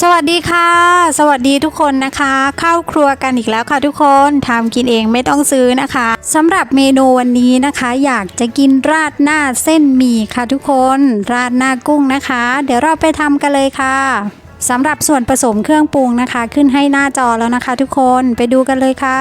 สวัสดีค่ะ สวัสดีทุกคนนะคะ เข้าครัวกันอีกแล้วค่ะทุกคนทำกินเองไม่ต้องซื้อนะคะสำหรับเมนูวันนี้นะคะ อยากจะกินราดหน้าเส้นหมี่ค่ะทุกคน ราดหน้ากุ้งนะคะ เดี๋ยวเราไปทำกันเลยค่ะสำหรับส่วนผสมเครื่องปรุงนะคะ ขึ้นให้หน้าจอแล้วนะคะ ทุกคนไปดูกันเลยค่ะ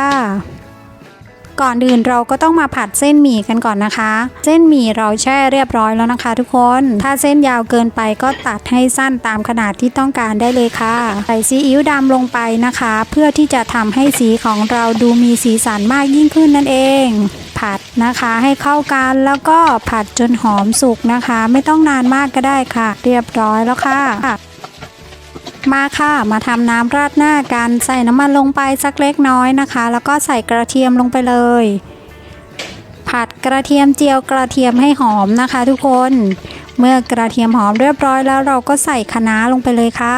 ก่อนอื่นเราก็ต้องมาผัดเส้นหมี่กันก่อนนะคะ เส้นหมี่เราแช่เรียบร้อยแล้วนะคะ ทุกคน ถ้าเส้นยาวเกินไปก็ตัดให้สั้นตามขนาดที่ต้องการได้เลยค่ะ ใส่ซีอิ๊วดำลงไปนะคะ เพื่อที่จะทำให้สีของเราดูมีสีสันมากยิ่งขึ้นนั่นเอง ผัดนะคะให้เข้ากันแล้วก็ผัดจนหอมสุกนะคะ ไม่ต้องนานมากก็ได้ค่ะ เรียบร้อยแล้วค่ะ มาค่ะ มาทำน้ำราดหน้ากัน ใส่น้ำมันลงไปสักเล็กน้อยนะคะ แล้วก็ใส่กระเทียมลงไปเลย ผัดกระเทียมเจียวกระเทียมให้หอมนะคะ ทุกคน เมื่อกระเทียมหอมเรียบร้อยแล้วเราก็ใส่คะน้าลงไปเลยค่ะ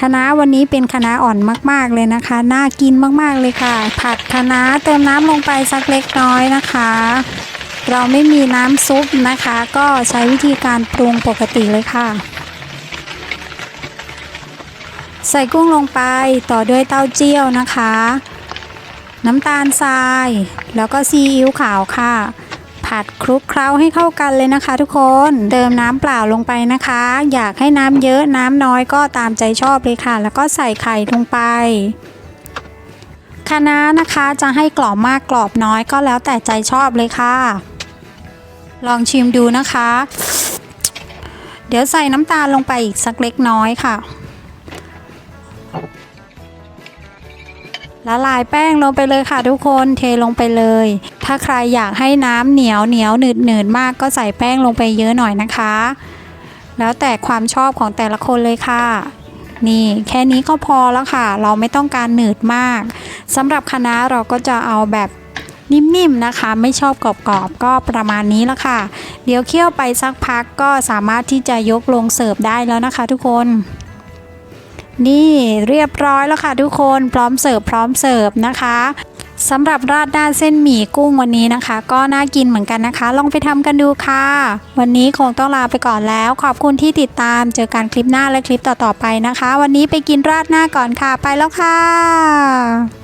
คะน้าวันนี้เป็นคะน้าอ่อนมากๆเลยนะคะ น่ากินมากๆเลยค่ะ ผัดคะน้าเติมน้ำลงไปสักเล็กน้อยนะคะเราไม่มีน้ำซุปนะคะ ก็ใช้วิธีการปรุงปกติเลยค่ะ ใส่กุ้งลงไปต่อด้วยเต้าเจี้ยวนะคะ น้ำตาลทราย แล้วก็ซีอิ๊วขาวค่ะ ผัดคลุกเคล้าให้เข้ากันเลยนะคะ ทุกคนเติมน้ำเปล่าลงไปนะคะ อยากให้น้ำเยอะน้ำน้อยก็ตามใจชอบเลยค่ะ แล้วก็ใส่ไข่ลงไปคะน้านะคะจะให้กรอบมากกรอบน้อยก็แล้วแต่ใจชอบเลยค่ะ ลองชิมดูนะคะ เดี๋ยวใส่น้ำตาลลงไปอีกสักเล็กน้อยค่ะ ละลายแป้งลงไปเลยค่ะทุกคนเทลงไปเลย ถ้าใครอยากให้น้ำเหนียวเหนียวหนืดหนืดมากก็ใส่แป้งลงไปเยอะหน่อยนะคะ แล้วแต่ความชอบของแต่ละคนเลยค่ะนี่แค่นี้ก็พอแล้วค่ะ เราไม่ต้องการหนืดมากสำหรับคณะเราก็จะเอาแบบนิ่มๆนะคะ ไม่ชอบกรอบๆก็ประมาณนี้และค่ะ เดี๋ยวเคี่ยวไปสักพักก็สามารถที่จะยกลงเสิร์ฟได้แล้วนะคะ ทุกคน นี่เรียบร้อยแล้วค่ะทุกคนพร้อมเสิร์ฟพร้อมเสิร์ฟนะคะสำหรับราดหน้าเส้นหมี่กุ้งวันนี้นะคะ ก็น่ากินเหมือนกันนะคะ ลองไปทำกันดูค่ะ วันนี้คงต้องลาไปก่อนแล้ว ขอบคุณที่ติดตามเจอกันคลิปหน้าและคลิปต่อๆไปนะคะ วันนี้ไปกินราดหน้าก่อนค่ะไปแล้วค่ะ